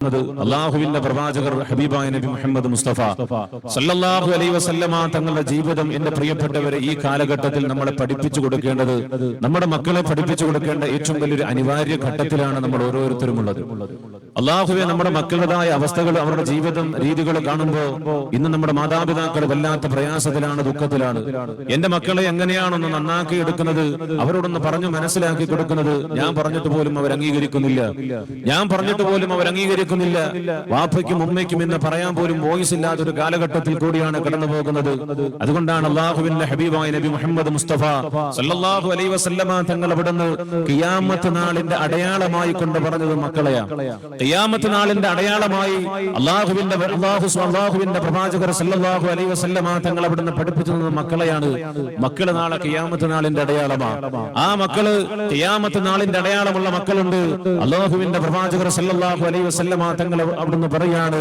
അള്ളാഹുവിന്റെ പ്രവാചകർ ഹബീബായ നബി മുഹമ്മദ് മുസ്തഫ സല്ലല്ലാഹു അലൈഹി വസല്ലമ തങ്ങളുടെ ജീവിതം എന്റെ പ്രിയപ്പെട്ടവരെ ഈ കാലഘട്ടത്തിൽ നമ്മളെ പഠിപ്പിച്ചു കൊടുക്കേണ്ടത് നമ്മുടെ മക്കളെ പഠിപ്പിച്ചു കൊടുക്കേണ്ട ഏറ്റവും വലിയൊരു അനിവാര്യ ഘട്ടത്തിലാണ് നമ്മൾ ഓരോരുത്തരും ഉള്ളത് അള്ളാഹുവെ നമ്മുടെ മക്കളുടേതായ അവസ്ഥകൾ അവരുടെ ജീവിതം രീതികൾ കാണുമ്പോൾ ഇന്ന് നമ്മുടെ മാതാപിതാക്കൾ വല്ലാത്ത പ്രയാസത്തിലാണ് ദുഃഖത്തിലാണ്. എന്റെ മക്കളെ എങ്ങനെയാണൊന്ന് നന്നാക്കി എടുക്കുന്നത്? അവരോടൊന്ന് പറഞ്ഞു മനസ്സിലാക്കി കൊടുക്കുന്നത് ഞാൻ പറഞ്ഞിട്ട് പോലും അവർ അംഗീകരിക്കുന്നില്ല. ഞാൻ പറഞ്ഞിട്ട് പോലും അവർ അംഗീകരിക്കുന്നില്ല വാപ്പയ്ക്കും ഉമ്മയ്ക്കും എന്ന് പറയാൻ പോലും വോയിസ് ഇല്ലാത്ത ഒരു കാലഘട്ടത്തിൽ കൂടിയാണ് കടന്നു പോകുന്നത്. അതുകൊണ്ടാണ് അള്ളാഹുവിന്റെ ഹബീബായ നബി മുഹമ്മദ് മുസ്തഫ സല്ലല്ലാഹു അലൈഹി വസല്ലമ തങ്ങൾ അവിടുന്ന് കിയാമത്ത് നാളിന്റെ അടയാളമായി കൊണ്ട് പറഞ്ഞത് മക്കളെയാ. കിയാമത്ത് നാളിന്റെ അടയാളമായി അള്ളാഹുവിന്റെ അള്ളാഹു അള്ളാഹുവിന്റെ പ്രവാചകർ സല്ലല്ലാഹു അലൈഹി വസല്ലമ തങ്ങൾ അവിടുന്ന് പഠിപ്പിച്ചു തന്നത് മക്കളെയാണ്. മക്കൾ നാളെ കിയാമത്ത് നാളിന്റെ അടയാളമാണ് ആ മക്കൾ കിയാമത്ത് നാളിന്റെ അടയാളമുള്ള മക്കളുണ്ട്. അള്ളാഹുവിന്റെ പ്രവാചകർ സല്ലല്ലാഹു അലൈഹി വസല്ലമ തങ്ങൾ അവിടുന്ന് പറയാണ്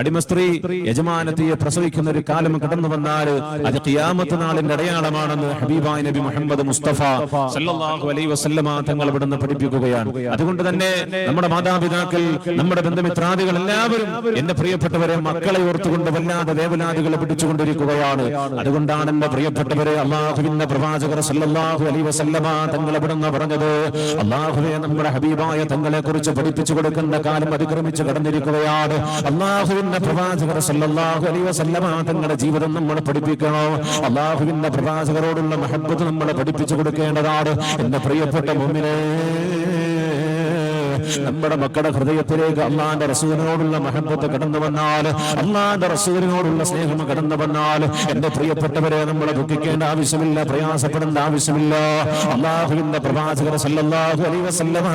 അടിമ സ്ത്രീ യജമാനത്തിയെ പ്രസവിക്കുന്ന ഒരു കാലം കടന്നു വന്നാൽ അത് ഖിയാമത്ത് നാളിന്റെ അടയാളമാണെന്ന് ഹബീബായ നബി മുഹമ്മദ് മുസ്തഫ സല്ലല്ലാഹു അലൈഹി വസല്ലമ തങ്ങൾ ഇവിടുന്ന് പഠിപ്പിക്കുകയാണ്. അതുകൊണ്ട് തന്നെ നമ്മുടെ മാതാപിതാക്കൾ നമ്മുടെ ബന്ധുമിത്രാദികൾ എല്ലാവരും എന്റെ പ്രിയപ്പെട്ടവരെ മക്കളെ ഓർത്തുകൊണ്ട് വല്ലാതെ വേവലാദികളെ പിടിച്ചുകൊണ്ടിരിക്കുകയാണ്. അതുകൊണ്ടാണ് എന്റെ പ്രിയപ്പെട്ടവരെ അള്ളാഹുവിന്റെ പ്രവാചകർ സല്ലല്ലാഹു അലൈഹി വസല്ലമ തങ്ങൾ ഇവിടുന്ന് പറഞ്ഞത്. അള്ളാഹുവെ നമ്മുടെ ഹബീബായ തങ്ങളെ കുറിച്ച് പഠിപ്പിച്ചു കൊടുക്കുന്ന കാലം അതിക്രമിച്ചു കടന്നിരിക്കുകയാണ്. അള്ളാഹുവിന്റെ പ്രവാചകർ സല്ലല്ലാഹു അലൈഹി വസല്ലമ തങ്ങളുടെ ജീവിതം നമ്മൾ പഠിപ്പിക്കണോ. അള്ളാഹുവിന്റെ പ്രവാചകരോടുള്ള മഹബത്ത് നമ്മൾ പഠിപ്പിച്ചു കൊടുക്കേണ്ടതാണ്. എന്റെ പ്രിയപ്പെട്ട മുമ്പിനെ നമ്മുടെ മക്കളുടെ ഹൃദയത്തിലേക്ക് അള്ളാന്റെ റസൂലിനോടുള്ള മഹത്വത്തെ കടന്നു വന്നാൽ അള്ളാന്റെ റസൂലിനോടുള്ള സ്നേഹം കടന്നു വന്നാൽ എന്റെ പ്രിയപ്പെട്ടവരെ നമ്മളെ ദുഃഖിക്കേണ്ട ആവശ്യമില്ല പ്രയാസപ്പെടേണ്ട ആവശ്യമില്ല. അള്ളാഹുവിന്റെ പ്രവാചകർ സല്ലല്ലാഹു അലൈഹി വസല്ലമ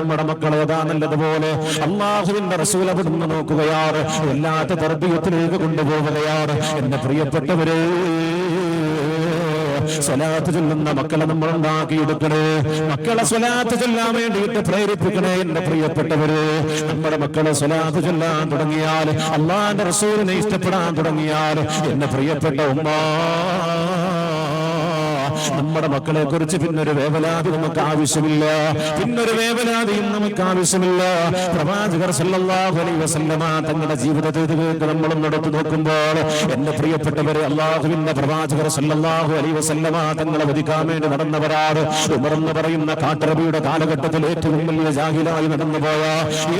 നമ്മുടെ മക്കളെ ഏതാ നല്ലതുപോലെ അള്ളാഹുവിന്റെ റസൂൽ അവിടുന്ന് നോക്കുകയാണ് എല്ലാത്ത തർബീയത്തിലേക്ക് കൊണ്ടുപോവുകയാണ് എന്റെ പ്രിയപ്പെട്ടവരെ സ്വലാത്ത് ചൊല്ലുന്ന മക്കളെ നമ്മൾ ഉണ്ടാക്കിയെടുക്കണേ. മക്കളെ സ്വലാത്ത് ചൊല്ലാൻ വേണ്ടിയിട്ട് പ്രേരിപ്പിക്കണേ എന്റെ പ്രിയപ്പെട്ടവര്. നമ്മുടെ മക്കളെ സ്വലാത്ത് ചൊല്ലാൻ തുടങ്ങിയാൽ അള്ളാന്റെ റസൂലിനെ ഇഷ്ടപ്പെടാൻ തുടങ്ങിയാൽ എന്റെ പ്രിയപ്പെട്ട ഉമ്മ. നമ്മുടെ മക്കളെ കുറിച്ച് പിന്നൊരു വേവലാതി നമുക്ക് ആവശ്യമില്ല. പിന്നൊരു വേവലാതിയും നമുക്ക് ആവശ്യമില്ല. പ്രവാചകർ തങ്ങളുടെ ജീവിതത്തിലേക്ക് നമ്മൾ നടത്തി നോക്കുമ്പോൾ എന്റെ പ്രിയപ്പെട്ടവരെ അള്ളാഹുവിന്റെ പ്രവാചകർ സല്ലാഹു അലൈഹി വസല്ലമ തങ്ങളെ വധിക്കാൻ വേണ്ടി നടന്നവരാണ്. ഉമർ എന്ന് പറയുന്ന കാട്ടറബിയുടെ കാലഘട്ടത്തിൽ ഏറ്റവും വലിയ ജാഹിലായി നടന്നുപോയ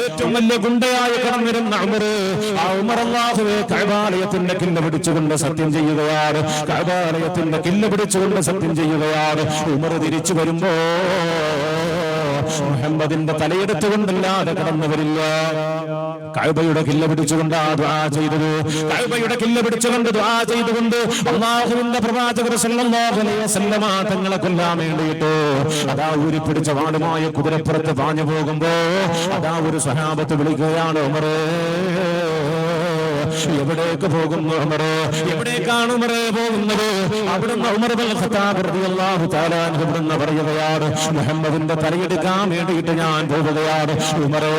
ഏറ്റവും വലിയ ഗുണ്ടയായി കടന്നിരുന്ന ഉമർ ആ ഉമർ അള്ളാഹുവെ കൈവാലയത്തിന്റെ കില്ല പിടിച്ചുകൊണ്ട് സത്യം ചെയ്യുകയാണ്. കൈവാലയത്തിന്റെ കില്ല പിടിച്ചുകൊണ്ട് സത്യം ചെയ്യുകയാണ് ഉമർ തിരിച്ചു വരുമ്പോ മുഹമ്മദിന്റെ തലയെടുത്തുകൊണ്ടല്ലാതെ കടന്നു വരില്ല. കഴുബയുടെ കില്ല പിടിച്ചുകൊണ്ട് ആ ദ്വാ ചെയ്തത്. കഴുബയുടെ കില്ല പിടിച്ചുകൊണ്ട് ദ്വാ ചെയ്തുകൊണ്ട് അള്ളാഹുവിന്റെ പ്രവാചകർ തങ്ങളെ കൊല്ലാൻ വേണ്ടിയിട്ട് അതാ ഊരി പിടിച്ച വാടുമായ കുതിരപ്പുറത്ത് പാഞ്ഞു പോകുമ്പോ അതാ ഒരു സഹാബത്ത് വിളിക്കുകയാണ് ഉമറേ. എവിടേക്ക് ഉമറ് എവിടേക്കാണ് ഉമറ് പോകുന്നത്? അവിടുന്ന് ഉമർ പറയുകയാണ് മുഹമ്മദിന്റെ തലയെടുക്കാൻ വേണ്ടിയിട്ട് ഞാൻ പോവുകയാണ് ഉമറേ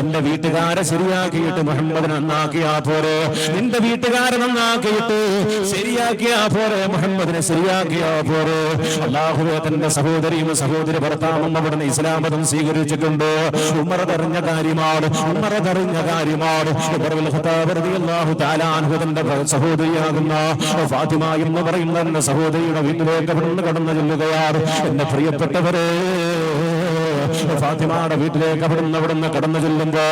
എന്റെ വീട്ടുകാരെ ശരിയാക്കിയിട്ട് മുഹമ്മദ് നന്നാക്കിയാ പോരെ. നിന്റെ വീട്ടുകാരെ നന്നാക്കിയിട്ട് ശരിയാക്കിയാ പോരെ. മുഹമ്മദിനെ ശരിയാക്കിയാ പോരെ. അള്ളാഹുവെ തന്റെ സഹോദരിയും സഹോദരി ഭർത്താവും അവിടുന്ന് ഇസ്ലാമതം സ്വീകരിച്ചിട്ടുണ്ട്. ഉമർ തെറിഞ്ഞ കാര്യമാണ്. ഉമർ തെറിഞ്ഞ കാര്യമാണ്. സഹോദരിയാകുന്ന ഫാത്തിമ എന്ന് പറയുന്ന സഹോദരിയുടെ വീട്ടിലേക്ക് കടന്നു ചെല്ലുകയാണ്. എന്റെ പ്രിയപ്പെട്ടവരെ ഫാത്തിമയുടെ വീട്ടിലേക്ക് അവിടുന്ന് അവിടുന്ന് കടന്നു ചെല്ലുമ്പോ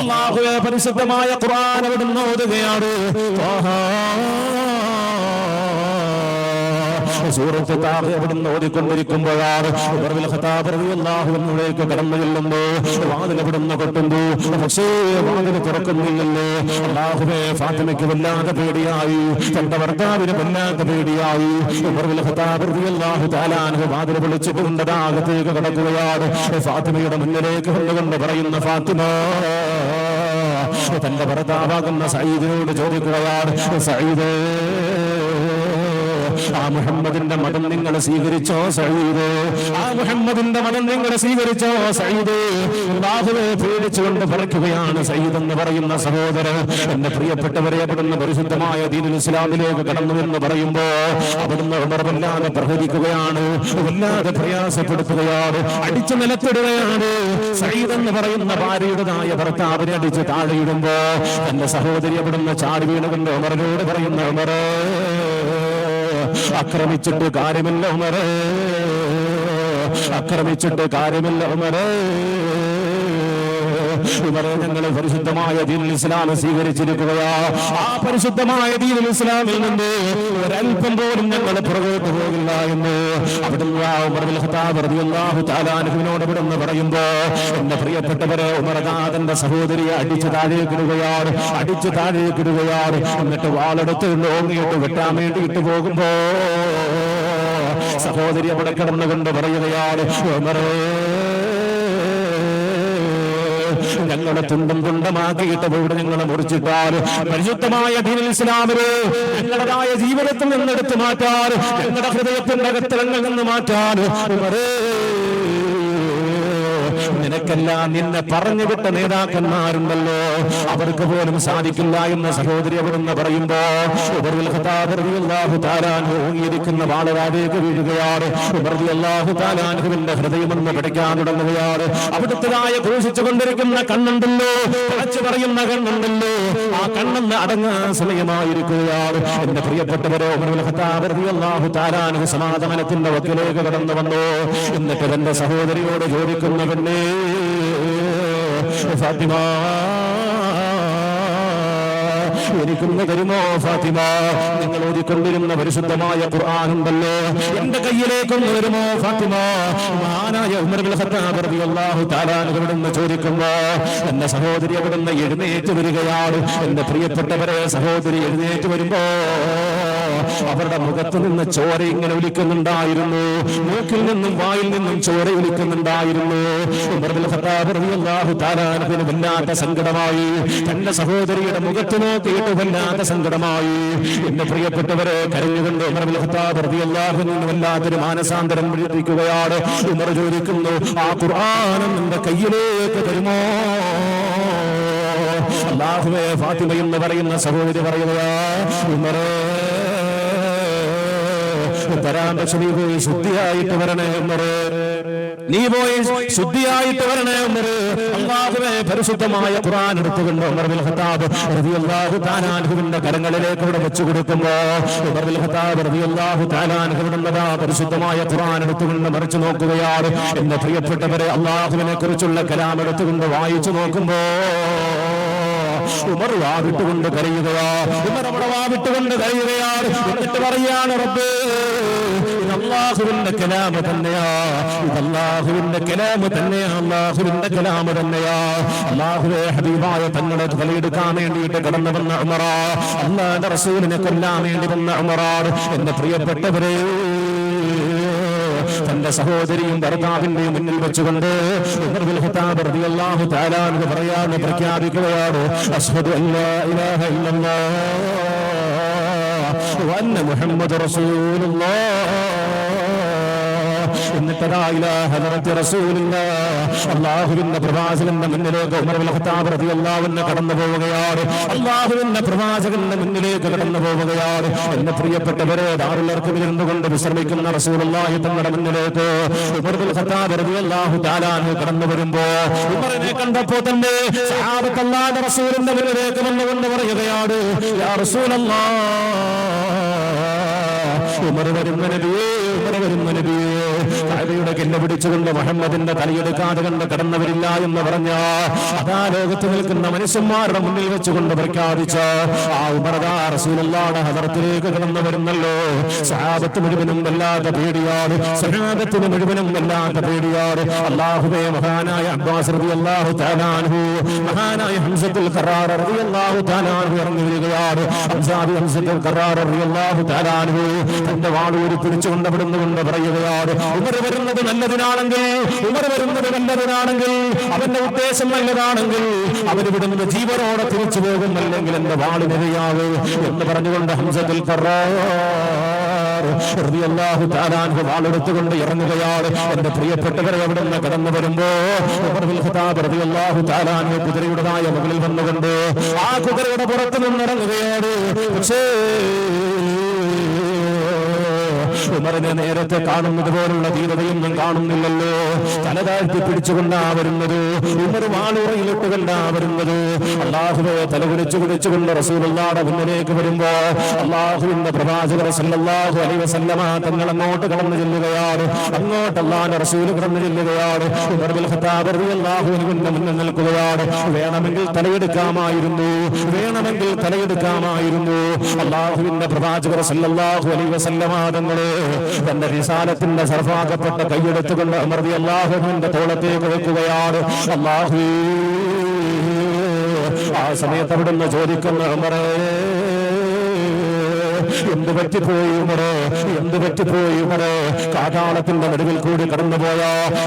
അള്ളാഹുവെ പരിശുദ്ധമായ ഖുർആൻ അവിടുന്ന് ഓതുകയാണ്. സൂറത്ത് താഹ അവിടുന്ന് ഓതിക്കൊണ്ടിരിക്കുമ്പോഴാണ് ഉമറുൽ ഖത്താബ് റളിയല്ലാഹു അൻഹുവിലേക്ക് കടന്നു ചെല്ലുമ്പോ വാതിൽ അവിടുന്ന് കൊട്ടുന്നു? പക്ഷേ വാതിൽ തുറക്കുന്നില്ലല്ലോ. അല്ലാഹുവേ ഫാത്തിമയ്ക്ക് വല്ലാതെ പേടിയായി. തന്റെ ഭർത്താവിന് വല്ലാതെ പേടിയായി. ഉമറുൽ ഖത്താബ് റളിയല്ലാഹു തആല അൻഹു വാതിൽ വിളിച്ചുകൊണ്ട് അകത്തേക്ക് കടക്കുകയാണ്. ഫാത്തിമയുടെ മുന്നിലേക്ക് വന്നുകൊണ്ട് പറയുന്ന ഫാത്തിമ തന്റെ ഭർത്താവാകുന്ന സയ്യിദിനോട് ചോദിക്കുകയാണ് സയ്യിദേ ആ മുഹമ്മദിന്റെ മതം നിങ്ങൾ സ്വീകരിച്ചോ സയ്യിദ്? ആ മുഹമ്മദിന്റെ മതം നിങ്ങൾ സ്വീകരിച്ചോ സയ്യിദ്? ബാഹുവെ പേടിച്ചുകൊണ്ട് പറയ്ക്കുകയാണ് സയ്യിദ് എന്ന് പറയുന്ന സഹോദരൻ. എന്റെ പ്രിയപ്പെട്ടവരെ അവിടുന്ന് പരിശുദ്ധമായ ദീനുൽ ഇസ്ലാമിലേക്ക് കടന്നു എന്ന് പറയുമ്പോ അവിടുന്ന് ഉമർ വല്ലാതെ പ്രഹരിക്കുകയാണ് വല്ലാതെ പ്രയാസപ്പെടുത്തുകയാണ് അടിച്ചു നിലത്തിടുകയാണ്. സയ്യിദ് എന്ന് പറയുന്ന ഭാര്യയുടേതായ ഭർത്താവിനെ അടിച്ച് താഴെയിടുമ്പോ തന്റെ സഹോദരി അവിടുന്ന് ചാടി വീണുകൊണ്ട് ഉമറിനോട് പറയുന്ന ഉമറ് ആക്രമിച്ചിട്ട് കാര്യമില്ല ഉമരേ ആക്രമിച്ചിട്ട് കാര്യമില്ല ഉമറ്. ഉമറെ ഞങ്ങൾ പരിശുദ്ധമായ ദീനുൽ ഇസ്ലാം സ്വീകരിച്ചിരിക്കുകയാ. ആ പരിശുദ്ധമായ ദീനുൽ ഇസ്ലാമിൽ നിന്ന് ഒരല്പം പോലും ഞങ്ങൾ പുറകോട്ട് പോകില്ല എന്ന് അൻഹുവിനോട് ഇവിടുന്ന് പറയുമ്പോ എന്റെ പ്രിയപ്പെട്ടവരെ ഉമർദാദന്റെ സഹോദരിയെ അടിച്ചു താഴേക്കിടുകയാണ് അടിച്ചു താഴേക്കിടുകയാണ് എന്നിട്ട് വാളെടുത്ത് ലോങ്ങിയിട്ട് വെട്ടാൻ വേണ്ടിയിട്ട് പോകുമ്പോ സഹോദരി അവിടെ കിടന്നുകൊണ്ട് പറയുകയാണ് ഉമറേ ഞങ്ങളെ തുണ്ടും തുണ്ടമാക്കിയിട്ട് ഇവിടെ ഞങ്ങളെ മുറിച്ചിട്ടാൽ പരിശുദ്ധമായ ദീനുൽ ഞങ്ങളുടേതായ ജീവിതത്തിൽ നിന്നെടുത്ത് മാറ്റാൻ ഞങ്ങളുടെ ഹൃദയത്തിന്റെ അകത്തലങ്ങളിൽ നിന്ന് മാറ്റാൻ നിനക്കെല്ലാം നിന്നെ പറഞ്ഞു വിട്ട നേതാക്കന്മാരുണ്ടല്ലോ. അവർക്ക് പോലും സാധിക്കില്ല എന്ന സഹോദരി അവിടുന്ന് പറയുമ്പോ ഊങ്ങിയിരിക്കുന്ന വാളവാടേക്ക് വീഴുകയാണ്. തആല അൻഹുവിന്റെ ഹൃദയമെന്ന് പഠിക്കാൻ തുടങ്ങുകയാണ്. അവിടുത്തതായ ഘോഷിച്ചു കൊണ്ടിരിക്കുന്ന കണ്ണുണ്ടല്ലോ. പടച്ചു പറയുന്ന കണ്ണുണ്ടല്ലോ. ആ കണ്ണെന്ന് അടങ്ങാൻ സമയമായിരിക്കുകയാണ്. എന്റെ പ്രിയപ്പെട്ടവരോ അള്ളാഹു അൻഹു സമാധാനത്തിന്റെ വക്കിലേക്ക് കടന്നു വന്നു. എന്നിട്ട് തന്റെ സഹോദരിയോട് ചോദിക്കുന്ന പെണ്ണേ ഫാത്തിമ എനിക്കൊന്ന് തരുമോ ഫാത്തിമ? നിങ്ങൾ ഓതിക്കൊണ്ടിരുന്ന പരിശുദ്ധമായ ഖുർആാനുണ്ടല്ലോ എന്റെ കയ്യിലേക്കൊന്ന് വരുമോ ഫാത്തിമ? മഹാനായ ഉമർ ബിൻ ഖത്താബ് റളിയല്ലാഹു തആല അവിടുന്ന് ചോദിക്കുമ്പോ എന്റെ സഹോദരി അവിടുന്ന് എഴുന്നേറ്റ് വരികയാണ്. എന്റെ പ്രിയപ്പെട്ടവരെ സഹോദരി എഴുന്നേറ്റ് വരുമ്പോ അവരുടെ മുഖത്ത് നിന്ന് ചോര ഇങ്ങനെ ഒലിക്കുന്നുണ്ടായിരുന്നു മൂക്കിൽ നിന്നും വായിൽ നിന്നും ചോര ഒലിക്കുന്നുണ്ടായിരുന്നു വല്ലാത്ത സങ്കടമായി. തന്റെ സഹോദരിയുടെ മുഖത്ത് നോക്കിയിട്ട് വല്ലാത്ത സങ്കടമായി. എന്റെ പ്രിയപ്പെട്ടവരെ കരഞ്ഞുകൊണ്ട് ഉമർ ബിൻ ഖത്താബ് റളിയല്ലാഹു അൻഹു വല്ലാത്തൊരു മാനസാന്തരം വിളിപ്പിക്കുകയാണ്. ഉമർ ചോദിക്കുന്നു ആ ഖുർആൻ എന്റെ കയ്യിലേക്ക് തരുമോ? അള്ളാഹുവേ ഫാത്തിമ എന്ന് പറയുന്ന സഹോദരി പറയുകയാ ഉമറേ പക്ഷെ നീ പോയി ശുദ്ധിയായിട്ട് വരണേ എന്നത് നീ പോയി ശുദ്ധിയായിട്ട് വരണേ എന്നത് അള്ളാഹുവേ പരിശുദ്ധമായ ഖുർആൻ എടുത്തുകൊണ്ട് ഉമർ ബിൻ ഖത്താബ് റളിയല്ലാഹു തആല കരങ്ങളിലേക്ക് ഇവിടെ വെച്ചു കൊടുക്കുമ്പോ ഉമർ ബിൻ ഖത്താബ് റളിയല്ലാഹു തആല അൻഹുവിന്റെ പരിശുദ്ധമായ ഖുർആൻ എടുത്തുകൊണ്ട് മറിച്ചു നോക്കുകയാണ് എന്റെ പ്രിയപ്പെട്ടവരെ അള്ളാഹുവിനെ കുറിച്ചുള്ള കലാം എടുത്തുകൊണ്ട് വായിച്ചു നോക്കുമ്പോ ഉമർ വാവിട്ടുകൊണ്ട് കരയുകയാ. ഉമർ അവിടെ വാവിട്ടുകൊണ്ട് കരയുകയാണ് എന്നിട്ട് പറയാണ് റബ്ബേ അള്ളാഹുവിന്റെ കലാമ തന്നെയാ. ഇത് അള്ളാഹുവിന്റെ കലാമ തന്നെയാ. അള്ളാഹുവിന്റെ കലാമ തന്നെയാ. അള്ളാഹുവെ ഹബീബായ തങ്ങളെ തലയെടുക്കാൻ വേണ്ടിയിട്ട് കടന്നു വന്ന അമറാ അള്ളാന്റെ റസൂലിനെ കൊല്ലാൻ വേണ്ടി വന്ന അമറാർ എന്റെ പ്രിയപ്പെട്ടവരെ തന്റെ സഹോദരിയും ഭർത്താവിന്റെയും മുന്നിൽ വെച്ചുകൊണ്ട് പറയാന്ന് പ്രഖ്യാപിക്കുകയാണ്. വഅന്ന മുഹമ്മദ് റസൂലുള്ളാഹ് അല്ലാഹുവിന്റെ പ്രവാചകന്റെ പ്രവാചകന്റെ പ്രിയപ്പെട്ടവരെ വിശ്രമിക്കുന്ന തങ്ങളുടെ കടന്നു ഉമറിനെ തന്നെ വന്നുകൊണ്ട് പറയുകയാണ് ഉമർ വരുന്ന നബിയേ ഉമർ വരുന്ന നബിയേ. കില്ല പിടിച്ചുകൊണ്ട് മുഹമ്മദിന്റെ തലയെടുക്കാതെ കണ്ട് കടന്നവരില്ല എന്ന് പറഞ്ഞ അതാ ലോകത്ത് നിൽക്കുന്ന മനുഷ്യന്മാരുടെ മുന്നിൽ വെച്ചുകൊണ്ട് പ്രഖ്യാപിച്ച ആ ഉമറദാ ഹദർത്തിലേക്ക് കടന്നു വരുന്നല്ലോ. സഹാബത്ത് മുഴുവനും വല്ലാത്ത പേടിയാണ്. സഹാബത്തിന് മുഴുവനും വല്ലാത്ത പേടിയാണ്. അള്ളാഹുബേ മഹാനായ അബ്ബാസ് റബി അള്ളാഹു അൻഹു മഹാനായ ഹംസത്തുൽ ഖറാർ റളിയല്ലാഹു അള്ളാഹു അൻഹു ഇറങ്ങി വരികയാണ്. ഹംസാദി ഹംസത്തുൽ ഖറാർ റളിയല്ലാഹു അള്ളാഹു തന്റെ വാളൂരി പിടിച്ചുകൊണ്ട് വിടുന്നുകൊണ്ട് പറയുകയാണ് ഉമർ വരുന്നത് നല്ലതിനാണെങ്കിൽ ഉമർ വരുന്നത് നല്ലതിനാണെങ്കിൽ അവന്റെ ഉദ്ദേശം നല്ലതാണെങ്കിൽ അവരിവിടെ നിന്ന് ജീവനോടെ തിരിച്ചു പോകും അല്ലെങ്കിൽ എന്റെ വാളിനെതിയാവ് എന്ന് പറഞ്ഞുകൊണ്ട് ഹംസത്തുൽ വാളെടുത്തുകൊണ്ട് ഇറങ്ങുകയാണ്. എന്റെ പ്രിയപ്പെട്ടവരെ അവിടെ നിന്ന് കടന്നു വരുമ്പോ കുതിരയുടേതായ മുകളിൽ വന്നുകൊണ്ട് ആ കുതിരയുടെ പുറത്ത് നിന്നിറങ്ങുകയാണ്. പക്ഷേ ഉമറിനെ നേരത്തെ കാണുന്നത് പോലുള്ള ധീരതയൊന്നും കാണുന്നില്ലല്ലോ. തല താഴ്ത്തി പിടിച്ചുകൊണ്ടാ വരുന്നത്. ഉമർ വാളുറയിലിട്ട് കണ്ടാ വരുന്നത്. അള്ളാഹുവെ തല കുടിച്ചു കുടിച്ചുകൊണ്ട് റസൂലുള്ളാടെ മുന്നിലേക്ക് വരുമ്പോ അള്ളാഹുവിന്റെ പ്രവാചകർ സല്ലല്ലാഹു അലൈഹി വസല്ലമ തങ്ങൾ അങ്ങോട്ട് കടന്നു ചെല്ലുകയാണ്. അങ്ങോട്ട് റസൂൽ കടന്നു ചെല്ലുകയാണ്. ഉമർ ബിൻ ഖത്താബ് റളിയല്ലാഹു മുന്നിൽ നിൽക്കുകയാണ്. വേണമെങ്കിൽ തലയെടുക്കാമായിരുന്നു. വേണമെങ്കിൽ തലയെടുക്കാമായിരുന്നു. അള്ളാഹുവിന്റെ പ്രവാചകർ സല്ലല്ലാഹു അലൈഹി വസല്ലമ തങ്ങളെ തന്റെ വിശാലത്തിന്റെ സർഭാഗപ്പെട്ട കൈയെടുത്തുകൊണ്ട് അമർതി അള്ളാഹുവിന്റെ തോളത്തേക്ക് വെക്കുകയാണ്. അള്ളാഹു ആ സമയത്ത് അവിടുന്ന് ചോദിക്കുന്ന അമറേ എന്ത് പറ്റിപ്പോയി ഉമറേ? എന്ത് പറ്റിപ്പോയി ഉമറേ? കാതാളത്തിന്റെ നടുവിൽ കൂടി കടന്നുപോയ.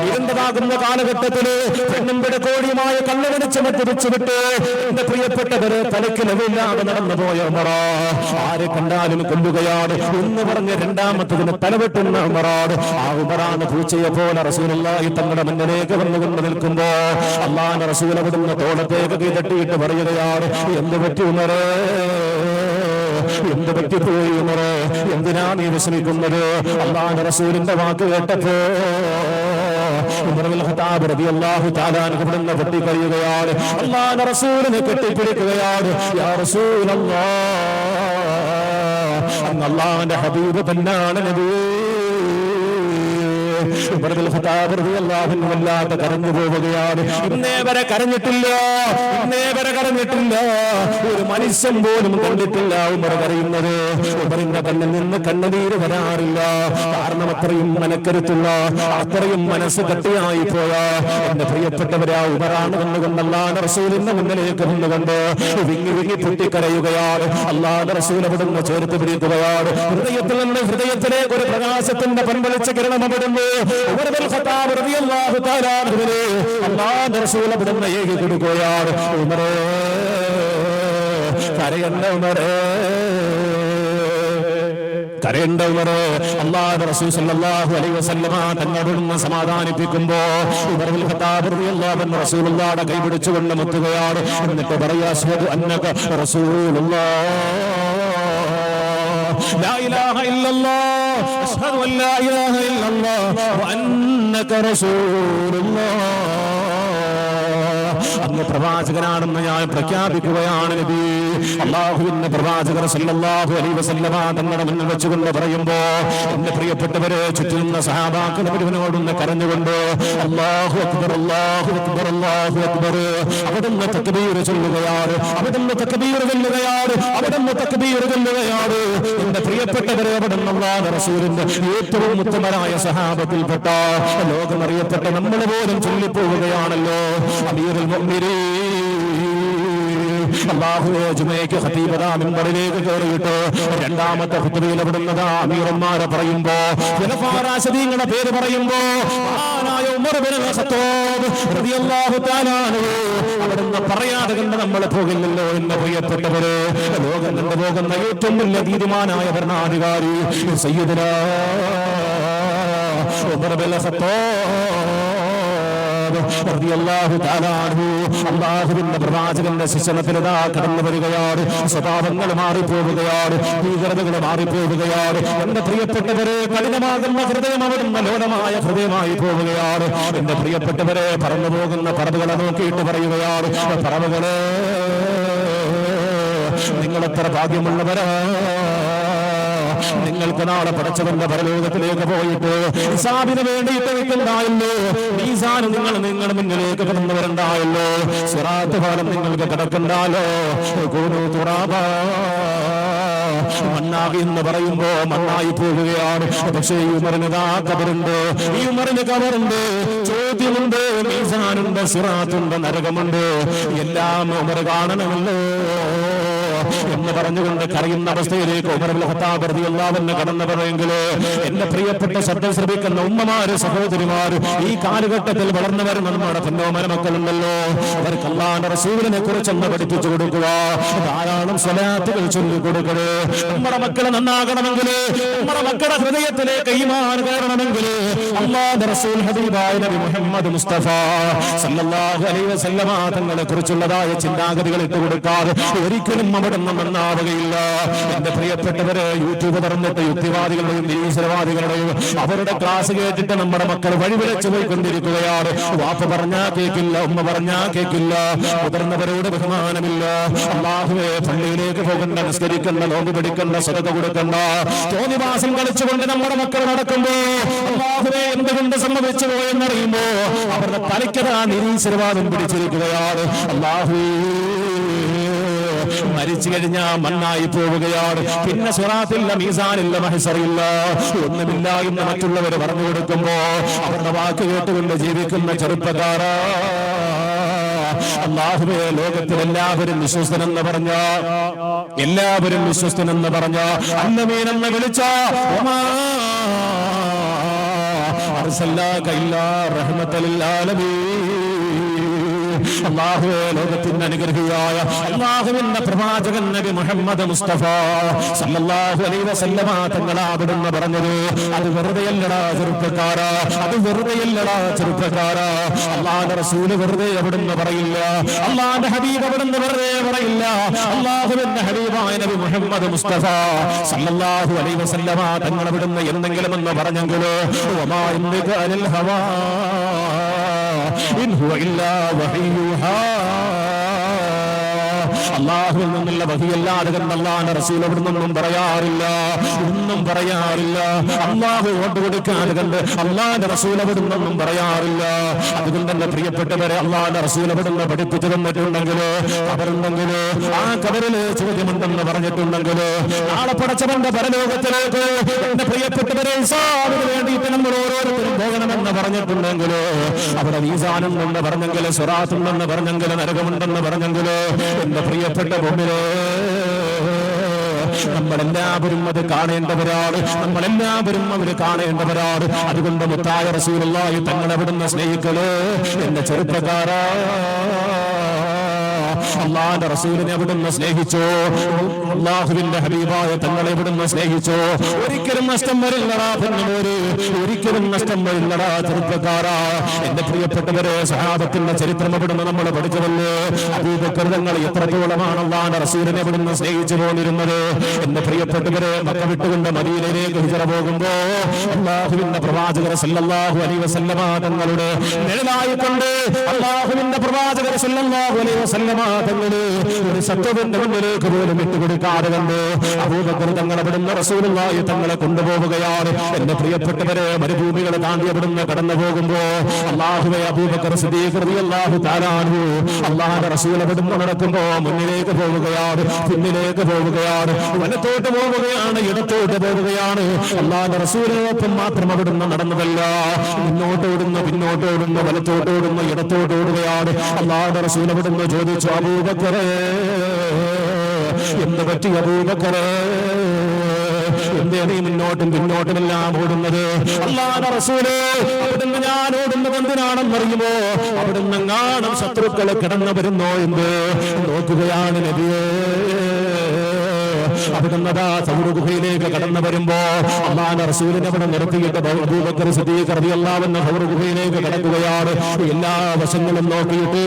ഇരുണ്ടതാകുന്ന കാലഘട്ടത്തിൽ പെണ്ണും പിടക്കോടിയുമായ കണ്ണുകടിച്ച് മറ്റുപിച്ചു വിട്ട് എന്റെ പ്രിയപ്പെട്ടവരെ തലയ്ക്ക് ലവില്ലാതെ നടന്നുപോയ ഉമറ. ആരെ കണ്ടാലും കൊല്ലുകയാണ്. എന്ന് പറഞ്ഞ് രണ്ടാമത്തതിന് തലവെട്ടുന്ന മറാട് ആ ഉമറാണ് പൂച്ചയെ പോലെ റസൂലുള്ളാഹി തങ്ങളുടെ മുന്നിലേക്ക് വന്നുകൊണ്ട് നിൽക്കുമ്പോ അള്ളാന്റെ റസൂൽ അവിടുന്ന് തോളത്തേക്ക് കീഴട്ടിയിട്ട് പറയുകയാണ് എന്ത് പറ്റി ഉമറേ? എന്ത് പറ്റിപ്പോയി ഉമറേ? എന്തിനാ നീ വിഷമിക്കുന്നത് അള്ളാഹ് റസൂലിന്റെ വാക്ക് കേട്ടപ്പോ ഇവിടുന്ന് പൊട്ടിക്കരയുകയാണ്. റസൂലിനെ കെട്ടിപ്പിടിക്കുകയാണ്. യാ റസൂലല്ലാഹ് അങ്ങ് അള്ളാന്റെ ഹബീബ് തന്നാണ് നബി. ഉമർ ബിൻ ഖത്താബ് റളിയല്ലാഹു അൻഹു വല്ലാതെ കരഞ്ഞു പോവുകയാണ്. ഇന്നേ വരെ കരഞ്ഞിട്ടില്ല. ഇന്നേ വരെ കരഞ്ഞിട്ടില്ല. ഒരു മനുഷ്യൻ പോലും കണ്ടിട്ടില്ല ഉമർ കരയുന്നത്. ഉമറിന്റെ കണ്ണിൽ നിന്ന് കണ്ണുനീര് വരാറില്ല. കാരണം അത്രയും മനക്കരുത്തുള്ള അത്രയും മനസ്സ് കട്ടിയായി പോയ എന്റെ പ്രിയപ്പെട്ടവരാ ഉമറാണ് വന്നുകൊണ്ട് അല്ലാതെ റസൂലിന്റെ മുന്നിലേക്ക് വന്നുകൊണ്ട് വിങ്ങി വിങ്ങി പൊട്ടിക്കരയുകയാണ്. അല്ലാതെ റസൂൽ അവിടുന്ന് ചേർത്ത് പിടിക്കുകയാണ്. ഹൃദയത്തിൽ നിന്ന് ഹൃദയത്തിലേക്ക് ഒരു പ്രകാശത്തിന്റെ പൻവലിച്ച കിരണം അവിടുന്ന് റസൂൽ അവിടുന്ന് കൊടുക്കുകയാണ് റസൂൽ സല്ലല്ലാഹു അലൈഹി സമാധാനിപ്പിക്കുമ്പോ ഉമർ ബിൻ ഖത്താബ് റളിയല്ലാഹു കൈ പിടിച്ചുകൊണ്ട് മുത്തുകയാണ് എന്നിട്ട് പറയാ അന്നക റസൂലുള്ളാഹ് ലാ ഇലാഹ ഇല്ലല്ലാഹ് الله أشهد أن لا إله إلا الله وأنك رسول الله അങ്ങ് പ്രവാചകനാണെന്ന് ഞാൻ പ്രഖ്യാപിക്കുകയാണ് നബി. അള്ളാഹുവിന്റെ പ്രവാചകർ സല്ലല്ലാഹു അലൈഹി വസല്ലമ തങ്ങളുടെ മുന്നിൽ വെച്ചുകൊണ്ട് പറയുമ്പോ എന്റെ പ്രിയപ്പെട്ടവരെ ചുറ്റുന്ന സഹാബാക്കൾ മുഴുവനോടൊന്ന് കരഞ്ഞുകൊണ്ട് അല്ലാഹു അക്ബർ അള്ളാഹു അക്ബർ അള്ളാഹു അക്ബർ. അവിടുന്ന് തക്ബീർ ചൊല്ലുകയാണ് അവിടുന്ന് തക്ബീർ ചൊല്ലുകയാണ് അവിടുന്ന് തക്ബീർ ചൊല്ലുകയാണ്. എന്റെ പ്രിയപ്പെട്ടവരെ അവിടുന്ന് അല്ലാഹു റസൂലിന്റെ ഏറ്റവും ഉത്തമരായ സഹാബത്തിൽപ്പെട്ട ലോകമറിയപ്പെട്ട നമ്മൾ പോലും ചൊല്ലിപ്പോവുകയാണല്ലോ. അമീറുൽ മുഅ്മിനീൻ രണ്ടാമത്തെ അവിടുന്നതാ അമീറന്മാരെ പറയുമ്പോ ഖുലഫാറാശദീങ്ങളുടെ പേര് പറയുമ്പോ പറയാതെ കണ്ട് നമ്മൾ പോകില്ലല്ലോ എന്ന് പ്രിയപ്പെട്ടവര് ലോകം കണ്ടു പോകുന്ന ഏറ്റവും വലിയ തീരുമാനായ ഭരണാധികാരി സയ്യിദുനാ അല്ലാഹുവിന്റെ പ്രവാചകന്റെ ശിക്ഷണത്തിലതാ കടന്നു വരികയാണ്. സ്വഭാവങ്ങൾ മാറിപ്പോവുകയാണ്. ഭീകരതകൾ മാറിപ്പോവുകയാണ്. എന്റെ പ്രിയപ്പെട്ടവരെ കഠിനമാകുന്ന ഹൃദയം അവിടുന്ന് ലോലമായ ഹൃദയമായി പോവുകയാണ്. എന്റെ പ്രിയപ്പെട്ടവരെ പറന്നു പോകുന്ന പറവുകളെ നോക്കിയിട്ട് പറയുകയാണ്. പറവുകളെ നിങ്ങൾ എത്ര ഭാഗ്യമുള്ളവരാ? നിങ്ങൾക്ക് നാളെ പടച്ചവന്റെ പരലോകത്തിലേക്ക് പോയിട്ട് ഹിസാബിന് വേണ്ടിയിട്ട് നിൽക്കണ്ടായല്ലോ. മീസാന് നിങ്ങൾ നിങ്ങളുടെ മുന്നിലേക്ക് കടന്നു വരണ്ടായല്ലോ. സ്വറാത്ത് പാലം നിങ്ങൾക്ക് കിടക്കണ്ടാലോ? കുഴു തുറാബ. എന്ന് പറയുമ്പോ മണ്ണായി പോവുകയാണ്. പക്ഷേ ഈ ഉമറിന് ഇതാ കബറുണ്ട്. ഈ ഉമറിന് കബറുണ്ട്. ചോദ്യമുണ്ട്. മീസാനുണ്ട് സിറാത്തുണ്ട് നരകമുണ്ട്. എല്ലാം ഉമർ കാണണമല്ലോ. എന്ന് പറഞ്ഞുകൊണ്ട് കറിയുന്ന അവസ്ഥയിലേക്ക് അൻഹു കടന്നു പറയുമെങ്കിലോ എന്റെ പ്രിയപ്പെട്ട ശബ്ദം ശ്രമിക്കുന്ന ഉമ്മമാര് സഹോദരിമാര് ഈ കാലഘട്ടത്തിൽ വളർന്നു വരുന്ന നമ്മുടെ പൊന്നോമന മക്കളുണ്ടല്ലോ. അവർക്ക് അള്ളാന്റെ റസൂലിനെ കുറിച്ചൊന്ന് പഠിപ്പിച്ചു കൊടുക്കുക. ധാരാളം സ്വലാത്തുകൾ ചൊല്ലി കൊടുക്കണേ. നമ്മുടെ മക്കളെ നന്നാകണമെങ്കിൽ നമ്മുടെ മക്കളുടെ ഹൃദയത്തിലേക്ക് ഈമാൻ കയറണമെങ്കിൽ അള്ളാന്റെ റസൂൽ ഹബീബായ നബി മുഹമ്മദ് മുസ്തഫ സല്ലല്ലാഹു അലൈഹി വസല്ലമ തങ്ങളെ കുറിച്ചുള്ളതായ ചിന്താഗതികൾ ഇട്ട് കൊടുക്കാതെ ഒരിക്കലും അവിടെ നിന്ന് നന്നാവുകയില്ല. എന്റെ പ്രിയപ്പെട്ടവരെ യൂട്യൂബ് തുറന്നിട്ട് യുക്തിവാദികളുടെയും നിരീശ്വരവാദികളുടെയും അവരുടെ ക്ലാസ് കേട്ടിട്ട് നമ്മുടെ മക്കൾ വഴിവിളച്ചു പോയിക്കൊണ്ടിരിക്കുകയാണ്. വാപ്പ പറഞ്ഞാ കേൾക്കില്ല ഉമ്മ പറഞ്ഞാ കേൾക്കില്ല മുതിർന്നവരോട് ബഹുമാനമില്ല. അള്ളാഹുവെ പള്ളിയിലേക്ക് പോകണ്ട നിസ്കരിക്കണ്ട നോമ്പ് പിടിക്കണ്ട ശ്രദ്ധ കൊടുക്കണ്ട. തോന്നിവാസം കളിച്ചുകൊണ്ട് നമ്മുടെ മക്കൾ നടക്കുമ്പോ അള്ളാഹുവെ എന്തുകൊണ്ട് സംഭവിച്ചു പോയെന്നറിയുമ്പോ അവരുടെ തലയ്ക്കതാ നിരീശ്വരവാദം പിടിച്ചിരിക്കുകയാണ്. അള്ളാഹുവേ. മരിച്ചു കഴിഞ്ഞാ മണ്ണായി പോവുകയാണ്. പിന്നെ സ്വറാത്തില്ല മീസാനില്ല മഹസറില്ല ഒന്നുമില്ല എന്ന് മറ്റുള്ളവർ പറഞ്ഞു കൊടുക്കുമ്പോ അവരുടെ വാക്ക് കേട്ടുകൊണ്ട് ജീവിക്കുന്ന ചെറുപ്പക്കാരാ. അള്ളാഹുവേ ലോകത്തിൽ എല്ലാവരും വിശ്വസ്തനെന്ന് പറഞ്ഞ എല്ലാവരും വിശ്വസ്തനെന്ന് പറഞ്ഞ അന്നമീനെന്ന് വിളിച്ച ഇല്ലാ റഹ്മത്തലിൽ ആലമീൻ. അള്ളാഹുവെ ലോകത്തിന്റെ അനുഗ്രഹിയായ അള്ളാഹുവിന്റെ പ്രവാചകൻ നബി മുഹമ്മദ് മുസ്തഫ സല്ലല്ലാഹു അലൈഹി വസല്ലമ തങ്ങളാ അവിടുന്ന് പറഞ്ഞത്. അത് വെറുതെയല്ലടാ ചെറുപ്പക്കാരാ അത് വെറുതെയല്ലടാ ചെറുപ്പക്കാരാ. അള്ളാഹുന്റെ റസൂൽ വെറുതെ അവിടുന്ന് പറയില്ല. അള്ളാഹുന്റെ ഹബീബ് അവിടുന്ന് വെറുതെ പറയില്ല. അള്ളാഹുവിന്റെ ഹബീബായ നബി മുഹമ്മദ് മുസ്തഫ സല്ലല്ലാഹു അലൈഹി വസല്ലമ തങ്ങൾ അവിടുന്ന് എന്തെങ്കിലും എന്ന് പറഞ്ഞെങ്കിലോ വമാ ഇന്നക അനിൽ ഹവാ? إن هو إلا وحي يوحى അള്ളാഹുവിൽ നിന്നുള്ള വഹിയല്ലാതെ കണ്ടല്ലാണ്ട് റസൂൽ അവിടെ നിന്നും പറയാറില്ല. ഒന്നും പറയാറില്ല. അള്ളാഹു ഓട്ട് കൊടുക്കാതെ കണ്ട് അള്ളാന്റെ റസൂൽ അവിടെ നിന്നും പറയാറില്ല. അതുകൊണ്ട് തന്നെ പ്രിയപ്പെട്ടവരെ അള്ളാന്റെ റസൂൽ അവിടെ നിന്ന് പഠിപ്പിച്ചു തന്നിട്ടുണ്ടെങ്കിൽ അവരുണ്ടെങ്കിൽ ആ കബറിൽ ചോദ്യമുണ്ടെന്ന് പറഞ്ഞിട്ടുണ്ടെങ്കിൽ നാളെ പടച്ചവന്റെ പരലോകത്തിലേക്ക് എന്റെ പ്രിയപ്പെട്ടവരെ വേണ്ടിയിട്ട് നമ്മൾ ഓരോരുത്തരും പോകണമെന്ന് പറഞ്ഞിട്ടുണ്ടെങ്കിൽ അവിടെ നീസാനുണ്ടെന്ന് പറഞ്ഞെങ്കിൽ സ്വരാസുണ്ടെന്ന് പറഞ്ഞെങ്കിൽ നരകമുണ്ടെന്ന് പറഞ്ഞെങ്കിൽ എന്റെ പ്രിയപ്പെട്ട ഭൂമിയിലെ നമ്മളെല്ലാവരും അത് കാണേണ്ടവരാണ്. നമ്മളെല്ലാവരും അവർ കാണേണ്ടവരാണ്. അതുകൊണ്ട് മുത്തായ റസൂലുള്ളാഹി തങ്ങൾ അവിടുന്ന് സ്നേഹിക്കൽ എന്റെ ചെറുപ്പക്കാരാ അള്ളാന്റെ റസൂലിനെ എവിടുന്ന് സ്നേഹിച്ചോ? അള്ളാഹുവിന്റെ ഹബീബായ തങ്ങളെ എവിടുന്ന് സ്നേഹിച്ചോ? ഒരിക്കലും നഷ്ടം വരില്ലടാ പൊന്നുമോര് ഒരിക്കലും നഷ്ടം വരില്ലടാ ചെറുപ്പക്കാരാ. എന്റെ പ്രിയപ്പെട്ടവരെ സഹാബത്തിന്റെ ചരിത്രം എവിടുന്ന് നമ്മൾ പഠിച്ചതല്ലേ? അബൂബക്കർ തങ്ങൾ എത്രത്തോളമാണ് അള്ളാന്റെ റസൂലിനെ എവിടുന്ന് സ്നേഹിച്ചു പോന്നിരുന്നത്? എന്റെ പ്രിയപ്പെട്ടവരെ മക്ക വിട്ടുകൊണ്ട് മദീനയിലേക്ക് ഹിജറ പോകുമ്പോ അള്ളാഹുവിന്റെ പ്രവാചകർ സല്ലല്ലാഹു അലൈഹി വസല്ലമ തങ്ങളുടെ നിഴലായിക്കൊണ്ട് അള്ളാഹുവിന്റെ പ്രവാചകർ സല്ലല്ലാഹു അലൈഹി വസല്ലമ തങ്ങൾ ഒരു സത്യത്തിന്റെ മുന്നിലേക്ക് പോലും വിട്ടുകൊടുക്കാതെ കണ്ട് അബൂബക്കർ തങ്ങൾ അവിടുന്ന് റസൂലുള്ളാഹി തങ്ങളെ കൊണ്ടുപോവുകയാണ്. എന്റെ പ്രിയപ്പെട്ടവരെ മരുഭൂമികൾ താണ്ടി അവിടുന്ന് കടന്നു പോകുമ്പോ അള്ളാഹുവെ അബൂബക്കർ തആല അൻഹു അള്ളാഹുവിന്റെ റസൂൽ അവിടുന്ന് നടക്കുമ്പോ മുന്നിലേക്ക് പോവുകയാണ് പിന്നിലേക്ക് പോവുകയാണ് വലത്തോട്ട് പോവുകയാണ് ഇടത്തോട്ട് പോവുകയാണ്. അള്ളാഹുവിന്റെ റസൂലിനൊപ്പം മാത്രം അവിടുന്ന് നടന്നതല്ല. മുന്നോട്ട് ഓടുന്നു പിന്നോട്ട് ഓടുന്നു വലത്തോട്ട് ഓടുന്നു ഇടത്തോട്ട് ഓടുകയാണ്. അള്ളാഹുവിന്റെ റസൂൽ ചോദിച്ചു അബൂബക്കറേ എന്ത് പറ്റി അബൂബക്കറേ എന്തേ നീ മുന്നോട്ടും പിന്നോട്ടും എല്ലാം ഓടുന്നത്? അല്ലാതെ റസൂലേ അവിടുന്ന് ഞാൻ ഓടുന്നത് എന്തിനാണെന്നറിയുമോ അവിടുന്ന് കാണും ശത്രുക്കളെ കിടന്നു വരുന്നോ എന്ന് നോക്കുകയാണ് നബിയേ. അവിടുന്ന് അതാ സൗര കടന്നു വരുമ്പോ അള്ളാന്റെ റസൂലിനെ അവിടെ നിർത്തിയിട്ട് അബൂബക്കർ സിദ്ദീഖ് റളിയല്ലാഹു അൻഹു സൗര ഗുഹയിലേക്ക് കടക്കുകയാണ്. എല്ലാ വശങ്ങളും നോക്കിയിട്ട്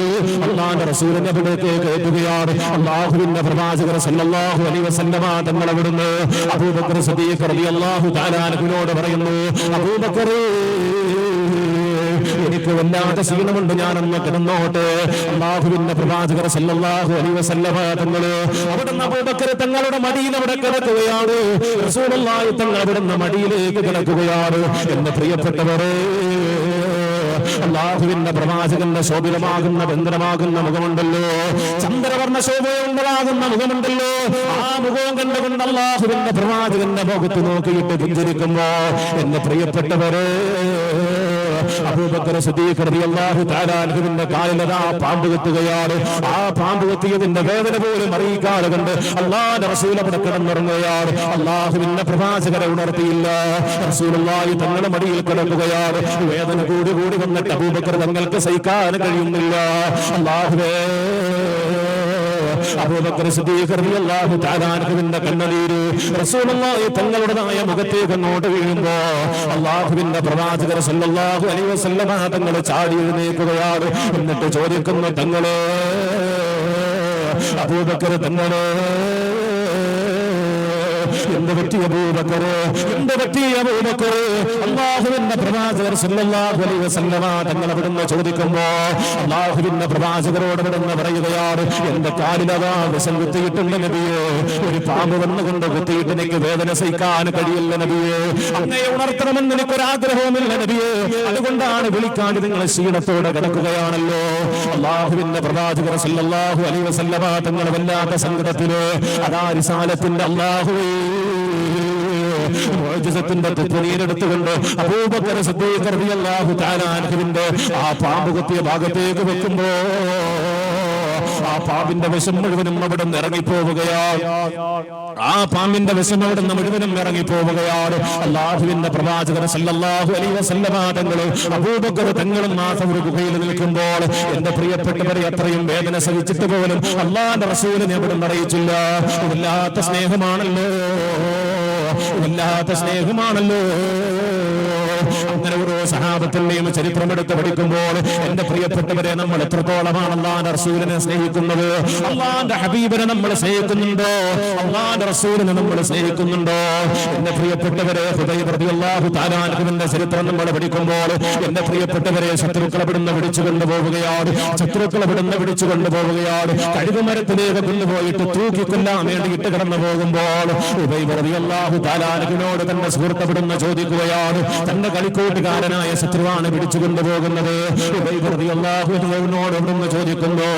അള്ളാന്റെ റസൂലിനെ അവിടേക്ക് കയറ്റുകയാണ്. അള്ളാഹുവിന്റെ പ്രവാചകർ സല്ലല്ലാഹു അലൈഹി വസല്ലമ തങ്ങൾ അവിടുന്ന് അബൂബക്കർ സിദ്ദീഖ് റളിയല്ലാഹു തആല അൻഹുവിനോട് പറയുന്നു അബൂബക്കറേ എനിക്ക് വല്ലാത്ത ക്ഷീണമുണ്ട്. ഞാനൊന്ന് കിടന്നോട്ടെ. അള്ളാഹുവിന്റെ പ്രവാചകർ സല്ലല്ലാഹു അലൈഹി വസല്ലമ തങ്ങൾ അവിടുന്ന് അബൂബക്കർ തങ്ങളുടെ മടിയിൽ അവിടെ കിടക്കുകയാണ്. റസൂലുള്ളാഹി തങ്ങൾ അവിടുന്ന് മടിയിലേക്ക് കിടക്കുകയാണ്. എന്റെ പ്രിയപ്പെട്ടവരെ അള്ളാഹുവിന്റെ പ്രവാചകന്റെ ശോഭിതമാകുന്ന ബന്ധനമാകുന്ന മുഖമുണ്ടല്ലോ. ചന്ദ്രവർണ ശോഭയുള്ളതാകുന്ന മുഖമുണ്ടല്ലോ. ആ മുഖം കണ്ടുകൊണ്ട് അള്ളാഹുവിന്റെ പ്രവാചകന്റെ മുഖത്ത് നോക്കിയിട്ട് പുഞ്ചിരിക്കുമ്പോ എന്റെ പ്രിയപ്പെട്ടവരെ അൻഹുവിന്റെ കാലിലതാ പാമ്പ് കുത്തുകയാണ്. ആ പാമ്പ് കുത്തിയതിന്റെ വേദന പോലും അറിയിക്കാതെ കണ്ട് അള്ളാഹുവിന്റെ റസൂൽ അവിടെ അള്ളാഹുവിന്റെ പ്രവാചകരെ ഉണർത്തിയില്ല. റസൂലുള്ളാഹി തങ്ങളുടെ മടിയിൽ കിടക്കുകയാണ്. വേദന കൂടി കൂടി വന്നിട്ട് അബൂബക്കർ തങ്ങൾക്ക് സഹിക്കാൻ കഴിയുന്നില്ല. അള്ളാഹുവേ കണ്ണുനീര് റസൂലുള്ളാഹി മുഖത്തേക്ക് പ്രവാചകർ സല്ലല്ലാഹു അലൈഹി വസല്ലമ ചാടി എഴുന്നേൽക്കുകയാണ്. എന്നിട്ട് ചോദിക്കുന്നു തങ്ങളെ അബൂബക്കർ തങ്ങളെ എന്ത് പറ്റിയ അബൂബക്കറ്? എന്ത് പറ്റിയ അബൂബക്കറ്? അള്ളാഹുവിന്റെ പ്രവാചകർ സല്ലല്ലാഹു അലൈഹി വസല്ലമ തങ്ങൾ അവിടുന്ന് ചോദിക്കുമ്പോ അള്ളാഹുവിന്റെ പ്രവാചകരോട് അവിടുന്ന് പറയുകയാണ് എന്റെ കാലിലതാ വിഷം കുത്തിയിട്ടുണ്ട് നബിയെ. ഒരു പാമ്പ് വന്നുകൊണ്ട് കുത്തിയിട്ട് എനിക്ക് വേദന സഹിക്കാൻ കഴിയില്ല നബിയെ. അങ്ങയെ ഉണർത്തണമെന്ന് എനിക്കൊരാഗ്രഹവുമില്ല നബിയെ. അതുകൊണ്ടാണ് വിളിക്കാൻ നിങ്ങൾ ക്ഷീണത്തോടെ കിടക്കുകയാണല്ലോ. അള്ളാഹുവിന്റെ പ്രവാചകർ സല്ലല്ലാഹു അലൈഹി വസല്ലമ തങ്ങൾ വല്ലാത്ത സങ്കടത്തിൽ അതാ റിസാലത്തിന്റെ അള്ളാഹുവേ. മോചിസത്തിന്റെ തുപ്പനീരെടുത്തുകൊണ്ട് റളിയല്ലാഹു തആല അൻഹുവിന്റെ ആ പാമ്പ് കുത്തിയ ഭാഗത്തേക്ക് വെക്കുമ്പോ ആ പാമ്പിന്റെ വിഷം മുഴുവനും അവിടെ നിന്ന് ഇറങ്ങിപ്പോവുകയാണ്. ആ പാമ്പിന്റെ വിഷം അവിടെ നിന്ന് മുഴുവനും ഇറങ്ങിപ്പോവുകയാണ്. അള്ളാഹുവിന്റെ പ്രവാചകർ സല്ലല്ലാഹു അലൈഹി വസല്ലമ തങ്ങൾ അബൂബക്കർ തങ്ങളും മാസം ഒരു ഗുഹയിൽ നിൽക്കുമ്പോൾ എന്റെ പ്രിയപ്പെട്ടവരെ അത്രയും വേദന സഹിച്ചിട്ട് പോലും അള്ളാന്റെ റസൂലിനെ അവിടെ അറിയിച്ചില്ല. അതില്ലാത്ത സ്നേഹമാണല്ലോ. വല്ലാത്ത സ്നേഹമാണല്ലോ. അങ്ങനെ ഓരോ സഹാബത്തിന്റെയും ചരിത്രമെടുത്ത് പഠിക്കുമ്പോൾ എന്റെ പ്രിയപ്പെട്ടവരെ നമ്മൾ എത്രത്തോളമാണ് അള്ളാന്റെ റസൂലിനെ സ്നേഹിക്കുന്നത്? അള്ളാന്റെ ഹബീബിനെ നമ്മൾ സ്നേഹിക്കുന്നുണ്ടോ? അള്ളാന്റെ റസൂലിനെ നമ്മൾ സ്നേഹിക്കുന്നുണ്ടോ? എന്റെ പ്രിയപ്പെട്ടവരെ ഹൃദയപ്രതിയല്ലാഹു താലാനുവിന്റെ ചരിത്രം നമ്മൾ പഠിക്കുമ്പോൾ എന്റെ പ്രിയപ്പെട്ടവരെ ശത്രുക്കളെ വിടുന്ന പിടിച്ചു കൊണ്ടുപോവുകയാണ്. ശത്രുക്കളെ വിടുന്ന പിടിച്ചു കൊണ്ടുപോവുകയാണ്. കഴിവുമരത്തിലേക്ക് കൊണ്ടുപോയിട്ട് തൂക്കിക്കൊല്ലാൻ വേണ്ടിയിട്ട് കടന്നു പോകുമ്പോൾ ഉദയപ്രതിയല്ലാഹു താലാനുവിനോട് തന്റെ സുഹൃത്തപ്പെടുന്ന ചോദിക്കുകയാണ് തന്റെ കളിക്കൂട്ടുകാരനായ ശത്രുവാണ് പിടിച്ചു കൊണ്ടുപോകുന്നത് എല്ലാവരും ചോദിക്കുന്നു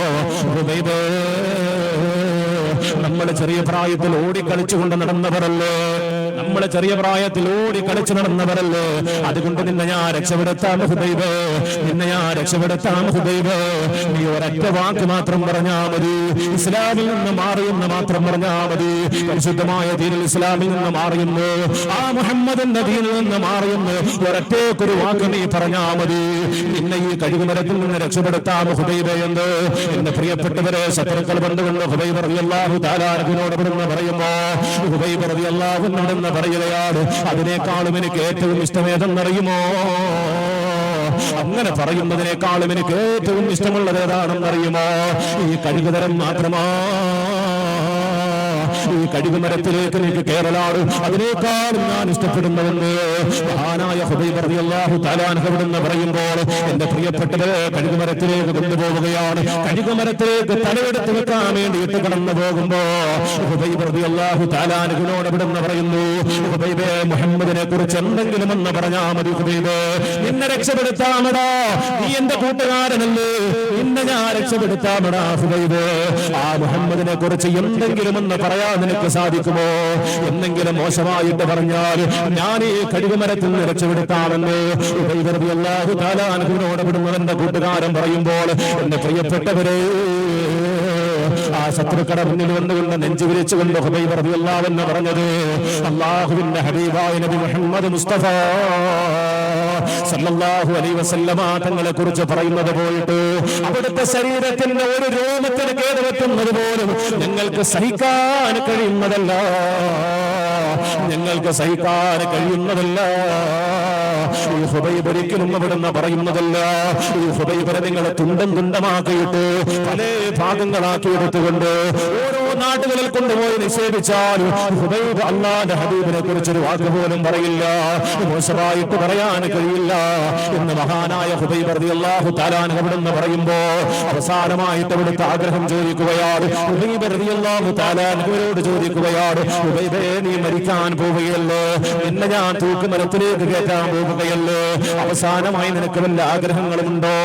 നമ്മൾ ചെറിയ പ്രായത്തിൽ ഓടിക്കളിച്ചുകൊണ്ട് നടന്നവരല്ലേ? നമ്മൾ ചെറിയ പ്രായത്തിൽ ഓടി കളിച്ചു നടന്നവരല്ലേ? അതുകൊണ്ട് നിന്നെ ഞാൻ രക്ഷപ്പെടുത്താം ഹുദൈവ് നിന്നെ ഞാൻ രക്ഷപ്പെടുത്താം ഹുദൈവ് നീ ഒരൊറ്റ വാക്ക് മാത്രം പറഞ്ഞാ മതി. ഇസ്ലാമിൽ നിന്ന് മാറിയെന്ന് മാത്രം പറഞ്ഞാ മതി. പരിശുദ്ധമായ ദീനിൽ ഇസ്ലാമിൽ നിന്ന് മാറിയെന്ന്. ആ മുഹമ്മദിന്റെ ദീനിൽ നിന്ന് മാറിയെന്ന് ഒരൊറ്റേക്കൊരു വാക്ക് നീ പറഞ്ഞാ മതി. നിന്നെ ഈ കഴുകുമരത്തിൽ നിന്ന് രക്ഷപ്പെടുത്താം ഹുദൈവ് എന്ന്. എന്റെ പ്രിയപ്പെട്ടവരെ ശത്രുക്കൾ ബന്ധുകൊണ്ട് ഹുബൈബ് താലാരത്തിനോട് ഇവിടുന്ന് പറയുമ്പോ ഹുബൈബ് റബിയല്ലാഹുനോടെന്ന് പറയുകയാണ് അതിനേക്കാളും എനിക്ക് ഏറ്റവും ഇഷ്ടമേതെന്നറിയുമോ? അങ്ങനെ പറയുന്നതിനേക്കാളും എനിക്ക് ഏറ്റവും ഇഷ്ടമുള്ളത് ഏതാണെന്നറിയുമോ ഈ കഴുകുതരം മാത്രമാ ഈ കഴുകുമരത്തിലേക്ക് എനിക്ക് കേരളാണ് അതിനേക്കാൾ ഞാൻ ഇഷ്ടപ്പെടുന്നവന് മഹാനായ ഹുദൈബർദിയല്ലാഹു തലാൻഹവിടെന്ന് പറയുമ്പോൾ എന്റെ പ്രിയപ്പെട്ടത് കഴിവ് മരത്തിലേക്ക് കൊണ്ടുപോവുകയാണ്. കഴുകുമരത്തിലേക്ക് തലയെടുത്ത് വെക്കാൻ വേണ്ടിയിട്ട് കടന്നു പോകുമ്പോ ഹുദൈബർദിയല്ലാഹു താലാനുവിനോട് ഇവിടുന്ന് പറയുന്നു ഹുദൈബെ മുഹമ്മദിനെ കുറിച്ച് എന്തെങ്കിലും എന്ന് പറഞ്ഞാ മതി നിന്നെ രക്ഷപ്പെടുത്താമടാ. നീ എന്റെ കൂട്ടുകാരനല്ലേ. നിന്നെ ഞാൻ രക്ഷപ്പെടുത്താമടാ ഹുദൈബ് ആ മുഹമ്മദിനെ കുറിച്ച് എന്തെങ്കിലും എന്ന് പറയാൻ നിനക്ക് സാധിക്കുമോ? എന്തെങ്കിലും മോശമായിട്ട് പറഞ്ഞാൽ ഞാൻ ഈ കഴിവുമരത്തിൽ നിന്ന് രക്ഷപ്പെടുത്താമെന്ന് കൂട്ടുകാരൻ പറയുമ്പോൾ എന്റെ പ്രിയപ്പെട്ടവരെ ആ ശത്രുക്കട മുന്നിൽ വന്നുകൊണ്ട് നെഞ്ചു വിരിച്ചുകൊണ്ട് ഹുബൈബ് പറഞ്ഞത് അള്ളാഹുവിന്റെ ഹബീബായ നബി മുഹമ്മദ് മുസ്തഫ സല്ലല്ലാഹു അലൈഹി വസല്ലമ തങ്ങളെ കുറിച്ച് പറയുന്നത് പോയിട്ട് അവിടുത്തെ ശരീരത്തിന്റെ ഒരു രോമത്തിന് കേടുപറ്റുന്നത് പോലും ഞങ്ങൾക്ക് സഹിക്കാൻ കഴിയുന്നതല്ല. ഞങ്ങൾക്ക് സഹിക്കാൻ കഴിയുന്നതല്ല. ഈ ഹുബൈബ് ഒരിക്കലും അവിടുന്ന് പറയുന്നതല്ല. ഈ ഹുബൈബരെ നിങ്ങളെ തുണ്ടം തുണ്ടമാക്കിയിട്ട് പല ഭാഗങ്ങളാക്കി എടുത്തുകൊണ്ട് ഓരോ നാട്ടുകളിൽ കൊണ്ടുപോയി ഹുബൈബ് അള്ളാന്റെ ഹബീബിനെ കുറിച്ചൊരു വാക്ക് പോലും പറയില്ല. മോശമായിട്ട് പറയാൻ കഴിയില്ല എന്ന് മഹാനായ ഹുബൈബ് റളിയല്ലാഹു താലാൻ അവിടുന്ന് പറയുമ്പോ അവസാനമായിട്ട് അവിടുത്തെ ആഗ്രഹം ചോദിക്കുകയാണ്. ഹുബൈബ് റളിയല്ലാഹു താലാൻ അവരോട് ചോദിക്കുകയാണ് ഹുബൈബേ നീ മരിക്കാൻ പോവുകയല്ലോ? എന്നെ ഞാൻ തൂക്കുമരത്തിലേക്ക് കയറ്റാൻ പോവുകയല്ലോ? അവസാനമായി നിനക്ക് വല്ല ആഗ്രഹങ്ങളുമുണ്ടോ?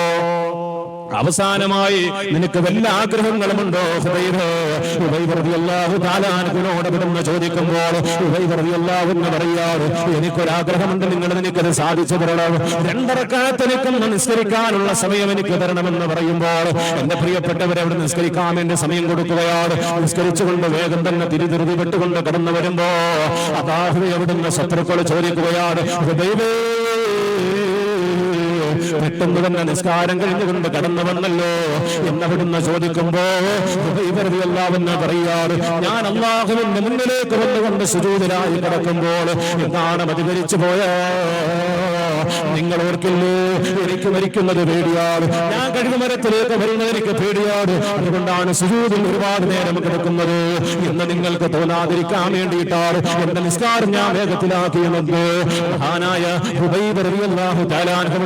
അവസാനമായി നിനക്ക് വല്ല ആഗ്രഹങ്ങളുമുണ്ടോ ഹുബൈബ്? ഹുബൈബ് റളിയല്ലാഹു തആല അൻഹുവിനോട് ഇവിടുന്ന് ചോദിക്കുമ്പോൾ ഹുബൈബ് റളിയല്ലാഹു എന്ന് പറയാറ് എനിക്കൊരാഗ്രഹമുണ്ട് നിങ്ങൾ എനിക്കത് സാധിച്ചു തരണം. രണ്ടരക്കാലത്തിനേക്കും നിസ്കരിക്കാനുള്ള സമയം എനിക്ക് തരണമെന്ന് പറയുമ്പോൾ എന്റെ പ്രിയപ്പെട്ടവരെ അവിടെ നിസ്കരിക്കാൻ വേണ്ടി സമയം കൊടുക്കുകയാണ്. നിസ്കരിച്ചുകൊണ്ട് വേഗം തന്നെ തിരിതിരുതി വിട്ടുകൊണ്ട് കടന്നു വരുമ്പോ അതാഹ് അവിടുന്ന് ശത്രുക്കൾ ചോദിക്കുകയാണ് ഹുബൈബേ പെട്ടെന്ന് തന്നെ നിസ്കാരം കഴിഞ്ഞുകൊണ്ട് കടന്നു വന്നല്ലോ എന്നവിടുന്ന് ചോദിക്കുമ്പോ എല്ലാവരും പറയാറ് ഞാൻ അള്ളാഹുവിന്റെ മുന്നിലേക്ക് വന്നുകൊണ്ട് സുരൂതരായി കിടക്കുമ്പോൾ എന്താണ് പ്രതികരിച്ചു പോയ? നിങ്ങൾ ഓർക്കില്ലേ എനിക്ക് മരിക്കുന്നത് പേടിയാണ്. ഞാൻ കഴുകുമരത്തിലേക്ക് വരുന്നത് എനിക്ക് പേടിയാണ്. അതുകൊണ്ടാണ് സുജൂതിൽ ഒരുപാട് നേരം കിടക്കുന്നത് എന്ന് നിങ്ങൾക്ക് തോന്നാതിരിക്കാൻ വേണ്ടിയിട്ടാണ് എന്റെ നിസ്കാരം ഞാൻ വേഗത്തിലാക്കിയത് മഹാനായ ഹുബൈബ് റളിയല്ലാഹു തആല അൻഹു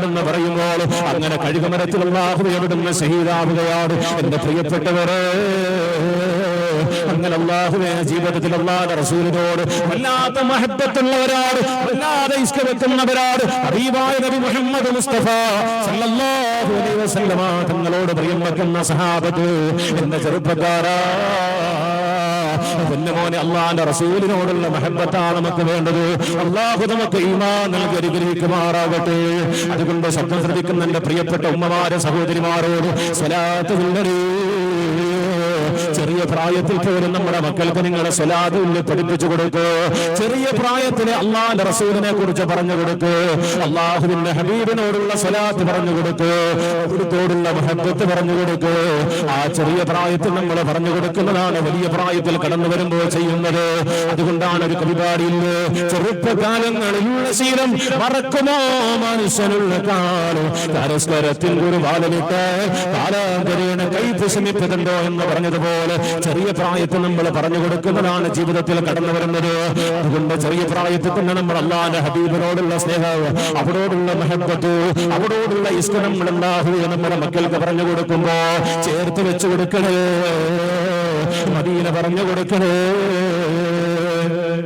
പറയുമ്പോൾ അങ്ങനെ കഴുകമരത്തിലുള്ള അല്ലാഹു ശഹീദാവുകയാണ്. എന്റെ പ്രിയപ്പെട്ടവരെ അങ്ങനെ അള്ളാഹുവേ ജീവിതത്തിൽ അള്ളാഹുടെ റസൂലിനോട് വല്ലാത്ത മഹത്വത്തുള്ളവരാട് വല്ലാതെ ഇഷ്ട അറിയായ ഹബീബായ നബി മുഹമ്മദ് മുസ്തഫ സല്ലല്ലാഹു അലൈഹി വസല്ലമ തങ്ങളോട് പ്രിയം വെക്കുന്ന സഹാബത്ത് എന്ന ചെറുപ്പക്കാരാ. പൊന്നുമോനെ അള്ളാന്റെ റസൂലിനോടുള്ള മഹബത്താണ് നമുക്ക് വേണ്ടത്. അള്ളാഹു നമുക്ക് ഈമാ നൽകി അനുഗ്രഹിക്കുമാറാകട്ടെ. അതുകൊണ്ട് ശബ്ദം ശ്രദ്ധിക്കുന്ന എന്റെ പ്രിയപ്പെട്ട ഉമ്മമാരെ സഹോദരിമാരോട് സ്വലാത്ത് ചെറിയ പ്രായത്തിൽ പോലും നമ്മുടെ മക്കൾക്ക് നിങ്ങളുടെ സ്വലാദിൽ പഠിപ്പിച്ചു കൊടുക്കൂ. ചെറിയ പ്രായത്തിലെ അള്ളാന്റെ റസൂലിനെ കുറിച്ച് പറഞ്ഞു കൊടുക്കൂ. അള്ളാഹുവിന്റെ ഹബീബിനോടുള്ള സ്വലാത്ത് പറഞ്ഞു കൊടുക്കൂ. അവിടുത്തോടുള്ള മഹത്വത്ത് പറഞ്ഞു കൊടുക്കൂ. ആ ചെറിയ പ്രായത്തിൽ നമ്മൾ പറഞ്ഞു കൊടുക്കുന്നതാണ് വലിയ പ്രായത്തിൽ കടന്നു വരുമ്പോൾ ചെയ്യുന്നത്. അതുകൊണ്ടാണ് ഒരു പരിപാടിയിൽ ചെറുപ്പകാലങ്ങളിലുള്ള ശീലം മറക്കുമോ മനുഷ്യനുള്ള കാലം? കരസ്കരത്തിൽ ഒരു വാലമിട്ട് കാലാന്തരേണ കൈ വിഷമിപ്പതുണ്ടോ എന്ന് പറഞ്ഞതുപോലെ ചെറിയ പ്രായത്തിൽ നമ്മൾ പറഞ്ഞു കൊടുക്കുന്നതാണ് ജീവിതത്തിൽ കടന്നു വരുന്നത്. അതുകൊണ്ട് ചെറിയ പ്രായത്തിൽ തന്നെ നമ്മൾ അള്ളാന്റെ ഹബീബിനോടുള്ള സ്നേഹം അവരോടുള്ള മഹത്വത്തു അവരോടുള്ള ഇഷ്ടം നമ്മൾ ഉണ്ടാകുക നമ്മുടെ മക്കൾക്ക് പറഞ്ഞു കൊടുക്കുമ്പോ ചേർത്ത് വെച്ചു കൊടുക്കണേ. മദീന പറഞ്ഞു കൊടുക്കണേ.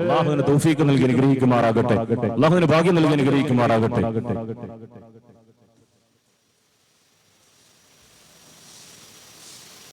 അള്ളാഹുവിന് തൗഫീക്ക് നൽകി അനുഗ്രഹിക്കുമാറാകട്ടെ. അള്ളാഹുവിന് ഭാഗ്യം നൽകി അനുഗ്രഹിക്കുമാറാകട്ടെ.